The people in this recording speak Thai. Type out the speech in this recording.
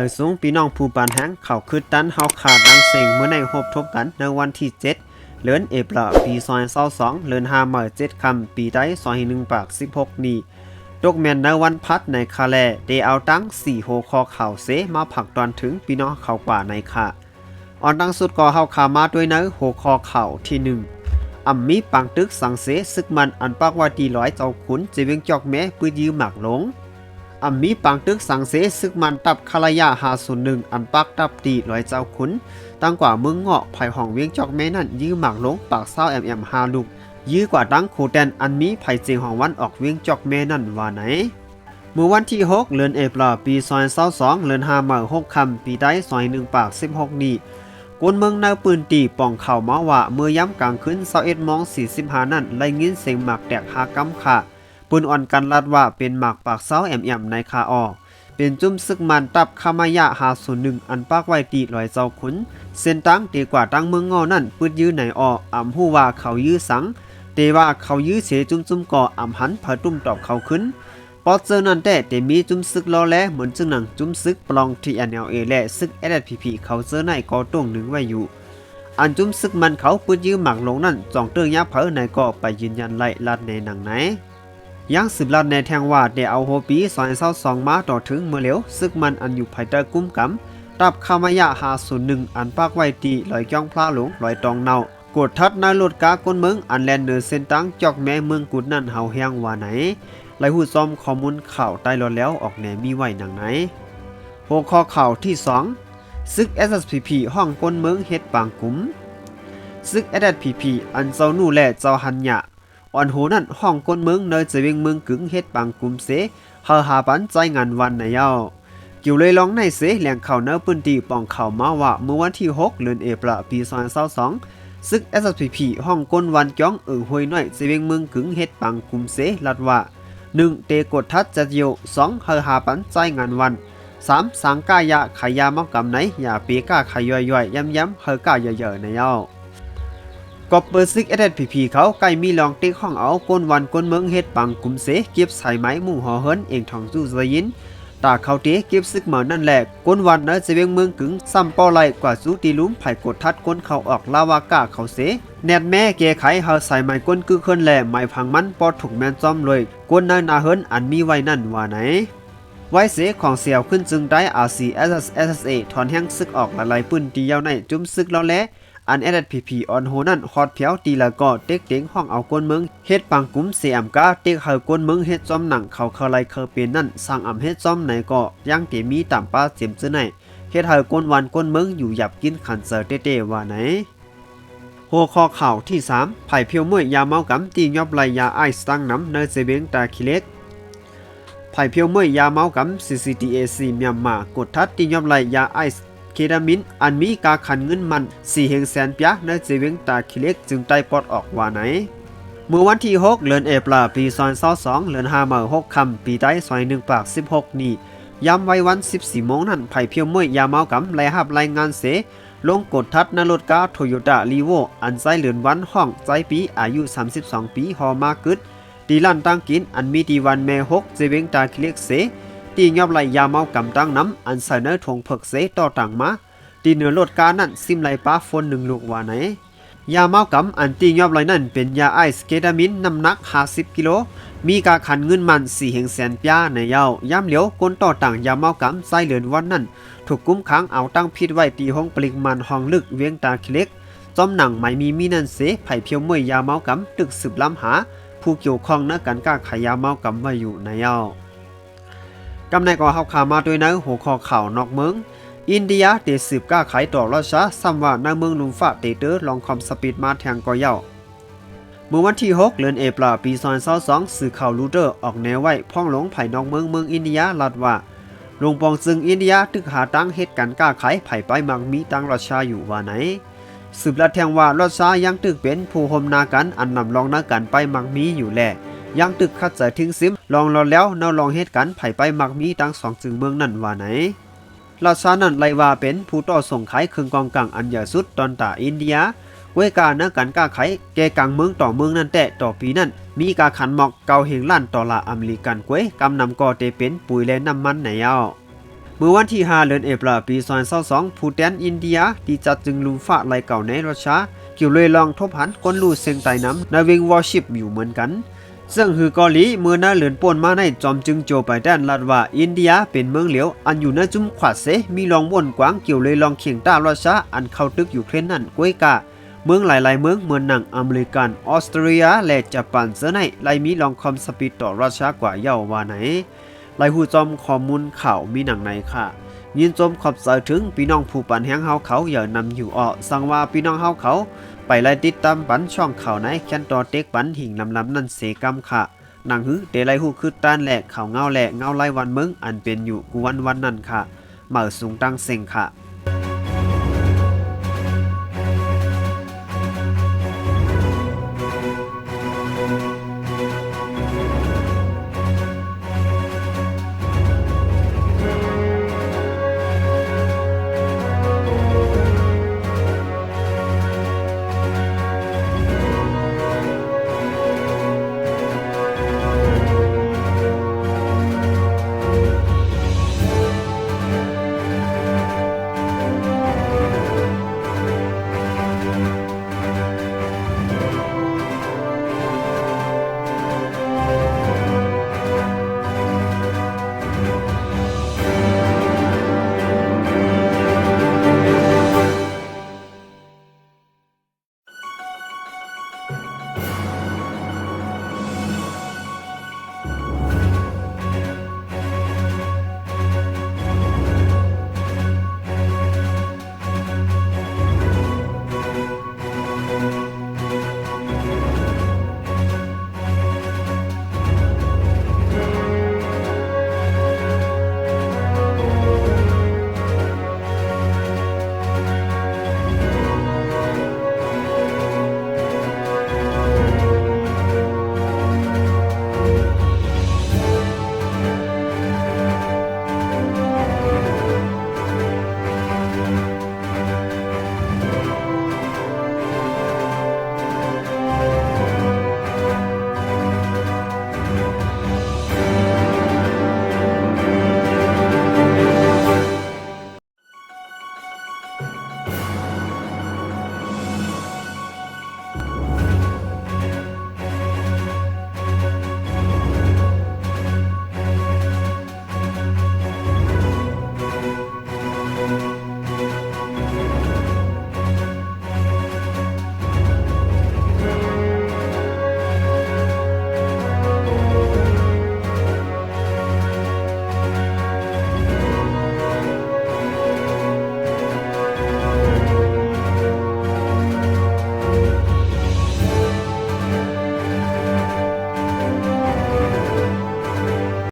ายสูงพี่น้องผู้ปานแห้งเขาคือตันเฮาขาดดังเสียงเมื่อในหบทบกันในวันที่7เดือนเอพลปี2022เดือน5มื้อ7ค่ำปีใด2001ปาก16นี้ตกแม่นในวันพัดในคาแลได้เอาตั้ง4โหคอข่าวเสมาผักตอนถึงพี่น้องเขาป่าในค่ะออนดังสุดก็เฮาขามาด้วยเนื้อโหคอข่าวที่หนึ่งอัมมีปังตึกสังเสซึกมันอันปากว่าดีร้อยเจ้าขุนจะเวียงจอกแม้ปื้ยืมหมักหลง อัมมีปังตึกสังเสซึกมันตับคารยาหาศูนย์หนึ่งอันปักตับตีร้อยเจ้าขุนตั้งกว่าเมืองเงาะไผ่ห้องเวียงจอกแม่นั่นยื้อหมากลงปากเศร้าแอมแอมฮาลูกยื้อกว่าดังโคแดนอันมีไผ่เจียงของวันออกเวียงจอกแม่นั่นว่าไหนเมื่อวันที่ 6 เดือนเอพลปี2022เดือน5มื้อ6ค่ำปีใด2001ปาก16นี้กวนเมืองแนวปืนตีป่องเข่ามาว่าเมื่อย่ำกลางคืน21โมอง45นั่นไล่ยินเสียงหมากแตกหากำค่ะ ปืนอ่อนกันลัดว่าเป็นหมากปากเศร้าแอมแอมในคาออเป็นจุ้มซึกมันตับคามายะหาศูนย์หนึ่งอันปากไว้ตีลอยเจ้าขุน เส้นตั้งตีกว่าตั้งเมืองงานั่นปืดยื้อไหนอออ่ำหู้ว่าเขายื้อสังเตว่าเขายื้อเสจุ้มจุ้มก่ออ่ำหันผาตุ้มตอบเขาขึ้นปอเจอนั่นแต่เตมีจุ้มซึกล้อแลเหมือนจึงหนังจุ้มซึกปลองที่ NLA และซึก SPP เขาเจอในกอตรงหนึ่งไว้อยู่อันจุ้มซึกมันเขาปืดยื้อหมักลงนั่นจองเตื้องยับเผอในก็ไปยืนยันไล่ลัดในหนังไหน ยังสืบลัดในแทงว่าเดเอาโฮปีสอนเศร้าสองมาต่อถึงเมื่อเหลวซึกมันอันอยู่ภายใต้กุ้มกำตับคามายะหาศูนย์หนึ่งอันปากไว้ตีลอยจ้องพระหลวงลอยตองเนากดทัดนายลดกาก้นเมืองอันแลนเนอร์เส้นตั้งจอกแม่เมืองกุดนั่นเฮาแห้งว่าไหนไหลหูซ้อมข้อมูลข่าวใต้รถแล้วออกแหนมีไหวหนังไหนหัวข้อข่าวที่สองซึก SSPP ห้องก้นเมืองเฮ็ดปางกุมซึก SSPP อันเจ้าหนู่และเจ้าหันยะ อ่อนโหนั่นห้องก้นเมืองเนยจะเวียงเมืองกึ่งเฮ็ดปังกุมเสเฮาหาปันใจงานวันในเย้าเกี่ยวเลยลองในเสแหล่งข่าวเนื้อปืนตีปองข่าวมาว่าเมื่อวันที่ 6 เดือนเอพลปี2022ซึก SPP ห้องก้นวันจ้องเอิงห้วยน้อยจะเวียงเมืองกึงเฮ็ดปังกุมเสลัดว่า 1. เตกดทัดจะเดียว 2. เฮาหาปันใจงานวัน 3. สังกายะขายยามอกกำไหนอย่าปีก้าขายย่อยๆย้ำๆเฮากาเยอะๆในเย้า กอบเปอร์ซิกเอเดพีพีเขาใกล้มีลองติ๊กห้องเอาก้นวันก้นเมืองเฮ็ดปังกุมเสเก็บใส่ไม้มุ่งหอเฮินเองทองจู้ซยินตาเขาเตะเก็บซึกเหมือนนั่นแหละก้นวันเนอะจะเวียงเมืองกึงซ้ำป้าไหลกว่าสู้ตีลุ้มไผ่กดทัดก้นเขาออกลาวากาเขาเสแนดแม่เกไขเฮาใส่ไม้ก้นกึขึ้นแหล่ไม้พังมันปอถูกแมนจอมเลยก้นนายนาเฮินอันมีไว้นั่นว่าไหนไว้เสของเสียวขึ้นจึงได้ RC SSA ถอนแห้งซึกออกละลายปืนตียาวในจุ้มซึกแล้วแล อันเอดพีพีออนโหนั่นฮอดเพียวตีละก็เต็กเต็งห้องเอาก้นเมืองเฮ็ดปังกุ้มเสียมกาเต็กเฮาก้นเมืองเฮ็ดจอมหนังเขาเขาไลเคอเป็นนั่นสร้างอำเฮ็ดจอมไหนก็ยังเตมีตามป้าเสียมซื้อไหนเฮ็ดเฮาก้นวันก้นเมืองอยู่หยับกินขันเซอร์เต้ๆว่าไหนหัวข้อข่าวที่ 3 ไผ่เพียวเมื่อยยาเมากำตียอบไหลยาไอซ์ตั้งน้ำเนเซเบงตาคิเล็กไผ่เพียวเมื่อยยาเมากำ CCTAC เมียนมากดทัดตียอบไหลยาไอซ์ คดามิน อันมีกาขันเงินมันสี่เฮงแสนเปียในเจเวงตาคิเล็กจึงได้ปลดออกว่าไหนเมื่อวันที่ 6 เดือนเอพลาปี2022เดือน5มื้อ6ค่ำปีใด21ปาก 16 นี้ย้ำไว้วัน 14โมงนั้นไผ่เพียวเมื่อยยาเมากำไล่หับรายงานเส ลงกดทัดนรถกาโตโยต้าลีโว อันไซเหลือนวันห้องใจปีอายุ 32 ปีฮอมากึดตีลั่นตั้งกิน อันมีดีวันแม่หกเจเวงตาคิเล็กเส ตียอบไหลยาเมากำตั้งน้ำอันใส่เนื้อทงเพิกเสต่อต่างมาตีเนื้อรถกานั่นซิมไหลป้าฝนหนึ่งลูกว่าไหนยาเมากำอันตียอบไหลนั่นเป็นยาไอซ์เคตามินน้ำหนัก 50 กิโล มีกาขันเงินมัน4เฮงแสนปยาในเย้าย่ำเหลียวก้นต่อต่างยาเมากำใส่เหลือนวันนั่นถูกกุ้มขังเอาตั้งพิษไว้ตีห้องปลิงมันห้องลึกเวียงตาคิเล็กจอมหนังไม่มีมีนันเสไผ่เพียวเมื่อยยาเมากำตึกสืบล้ำหา ผู้เกี่ยวข้องในการกล้าขายยาเมากำไว้อยู่ในเย้า กำในก็เฮาขามาด้วยในหัวข้อข่าวนอกเมือง อินเดียเตสืบกล้าขายต่อราชาซ้ำว่าในเมืองลุมฟ้าเตเตอร์ลองคอมสปีดมาแทงก็เย้าเมื่อวันที่ 6 เดือนเอพลาปี2022สื่อข่าวรูเดอร์ออกแนวไว้พ่องหลงไผ่นอกเมืองเมืองอินเดียลัดว่าลงปองซึงอินเดียตึกหาตั้งเหตุการณ์กล้าขายไผ่ไปมักมีตั้งราชาอยู่ว่าไหนสืบลัดแทงว่าราชายังตึกเป็นผู้หมนากันอันนำรองนากันไปมักมีอยู่แหละ ยังตึกคัดใจทิ้งซิม ลองรอแล้วเนาลองเหตุการณ์ไผ่ไปมักมีตั้งสองจึงเมืองนั่นว่าไหนราชานั่นไลว่าเป็นผู้ต่อส่งขายเครื่องกองกลางอันใหญ่สุดตอนตาอินเดียเวกาเนกันกาไขแกกลางเมืองต่อเมืองนั่นแต่ต่อปีนั่นมีกาขันหมอกเกาเฮงล้านต่อละอเมริกันกวยกำนำกอเตเป็นปุ๋ยและน้ำมันในเย้าเมื่อวันที่5เดือนเอพริลปี2022ผู้แทนอินเดียที่จัดจึงลุมฟ้าไลเก่าในรัสเซียเกี่ยวเลยลองทบหันก้นลู่เสียงใต้น้ำในวิงวอร์ชิปอยู่เหมือนกัน ซึ่งคือเกาหลีเมื่อหน้าเหลือนป่นมาในจอมจึงโจไปด้านลัดว่าอินเดียเป็นเมืองเหลียว อันอยู่ในจุ่มขวาดเสมีลองบ่นกว้างเกี่ยวเลยลองเคียงต้ารัสเซียอันเข้าตึกอยู่เครนนั่นกวยกาเมืองหลายๆ เมืองเมืองหนังอเมริกันออสเตรียและญี่ปุ่นเสนในไลมีลองคอมสปีดต่อรัสเซียกว่าเย่าว่าไหนไลหูจอมข้อมูลข่าวมีหนังในค่ะ ยินจมขอบใจถึงพี่น้องผู้ปันแห้งเฮาเขาอย่านำอยู่ออสั่งว่าพี่น้องเฮาเขา ไปไล่ติดตามปันช่องข่าวในแค้นตอเต็กปันหิ่งลำลำนั่นเสกรรมค่ะหนังหือเดลัยหูคือต้านแหลกข่าวเงาแหลกเงาไล่วันเมืองอันเป็นอยู่กูวันวันนั่นค่ะเหมาสูงตั้งเซ็งค่ะ